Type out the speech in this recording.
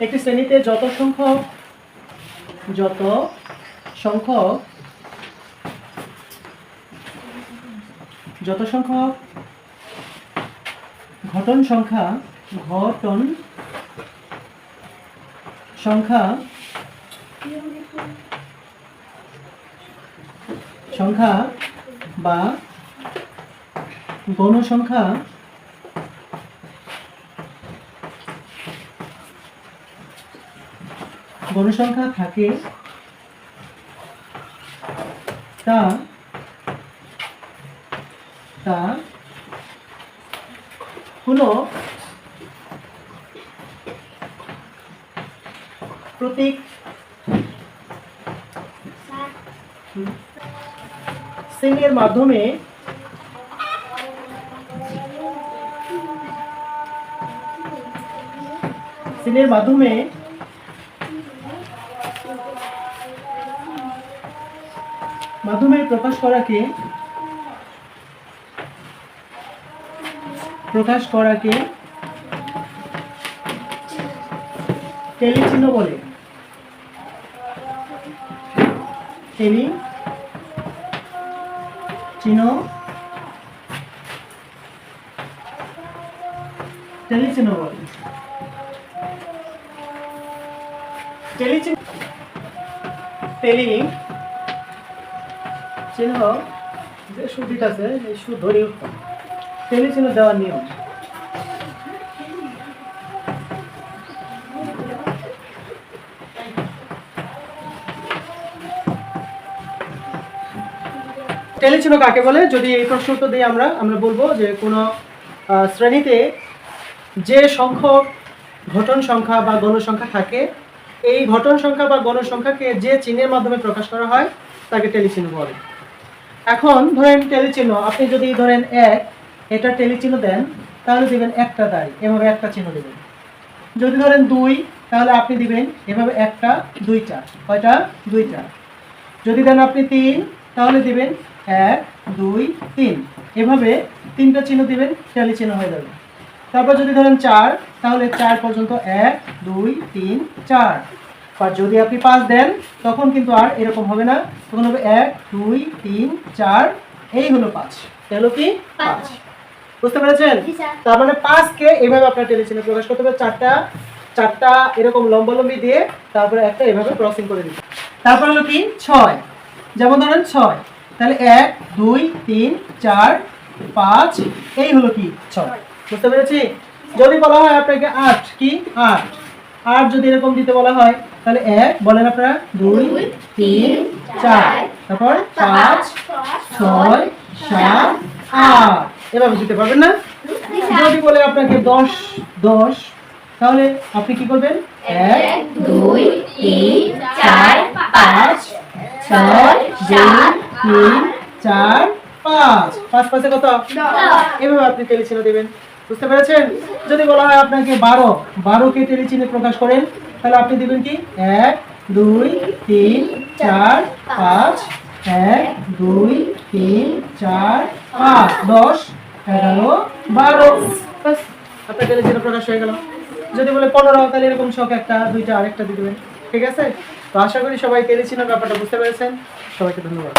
একটি শ্রেণীতে যত সংখ্যক যত সংখ্যক যত সংখ্যক ঘটন সংখ্যা ঘটন সংখ্যা সংখ্যা বা গণসংখ্যা গণসংখ্যা থাকে তা তা কোনো প্রতীক সিনের মাধ্যমে সিনের মাধ্যমে মাধ্যমে প্রকাশ করাকে প্রকাশ করাকে টেলিচিহ্ন বলে। টেলি চিহ্ন টেলিচিহ্ন বলে। টেলিচিহ্ন। টেলি চিহ্ন যে সুদিত আছে, এই সু ধরে উঠতাম টেলি চিহ্ন দেওয়ার নিয়ম। টেলি চিহ্ন কাকে বলে? যদি এই প্রশ্ন উত্তর দিই আমরা আমরা বলব যে কোনো শ্রেণীতে যে সংখ্যক ঘটন সংখ্যা বা গণসংখ্যা থাকে, এই ঘটন সংখ্যা বা গণসংখ্যাকে যে চিহ্নের মাধ্যমে প্রকাশ করা হয়, তাকে টেলিচিহ্ন বলে। এখন ধরেন টেলিচিহ্ন, আপনি যদি ধরেন এক, এটা টেলিচিহ্ন দেন, তাহলে দিবেন একটা দাঁড়ি এভাবে একটা চিহ্ন দেবেন। যদি ধরেন দুই, তাহলে আপনি দিবেন এভাবে একটা, দুইটা, কয়টা? দুইটা। যদি দেন আপনি তিন, তাহলে দিবেন এক, দুই, তিন। এভাবে তিনটা চিহ্ন দিবেন টেলি চিহ্ন হয়ে যাবে। তারপর যদি ধরেন চার, তাহলে চার পর্যন্ত এক, দুই, তিন, চার। আর যদি আপনি পাঁচ দেন তখন কিন্তু আর এরকম হবে না। তখন হবে এক দুই তিন চার এই হলো পাঁচ। হলো কি? পাঁচ। বুঝতে পেরেছেন? তার মানে পাঁচকে এভাবে আপনার টেলিচিহ্নে প্রকাশ করতে হবে। চারটা চারটা এরকম লম্বালম্বি দিয়ে তারপরে একটা এভাবে ক্রসিং করে দিবে তারপর হলো কি? ছয়। যেমন ধরেন ছয়। তাহলে এক দুই তিন চার পাঁচ এই হলো কি? ছয়। বুঝতে পেরেছি? যদি বলা হয় আপনাকে আট কি? আট। আট যদি এরকম দিতে বলা হয় তাহলে এক বলেন আপনারা দুই তিন চার। তারপর পাঁচ ছয় সাত আট। এভাবে দিতে পারবেন না? যদি বলে আপনাকে দশ দশ তাহলে আপনি কি করবেন? এক দুই তিন চার পাঁচ ছয় দুই তিন চার পাঁচ। পাঁচ পাঁচে কত? এভাবে আপনি টেলিচিহ্ন দেবেন। বুঝতে পেরেছেন? যদি বলা হয় আপনাকে বারো, বারোকে টেলিচিহ্নে প্রকাশ করেন, তাহলে আপনি দিবেন কি? এক, দুই, তিন, চার, পাঁচ, এক, দুই, তিন, চার, পাঁচ, দশ, এগারো, বারো। আপনার টেলিচিহ্ন প্রকাশ হয়ে গেল। যদি বলে পনেরো, তাহলে এরকম শখ একটা, দুইটা, আরেকটা দিয়ে দেবেন। ঠিক আছে? তো আশা করি সবাই টেলিচিহ্নের ব্যাপারটা বুঝতে পেরেছেন। সবাইকে ধন্যবাদ।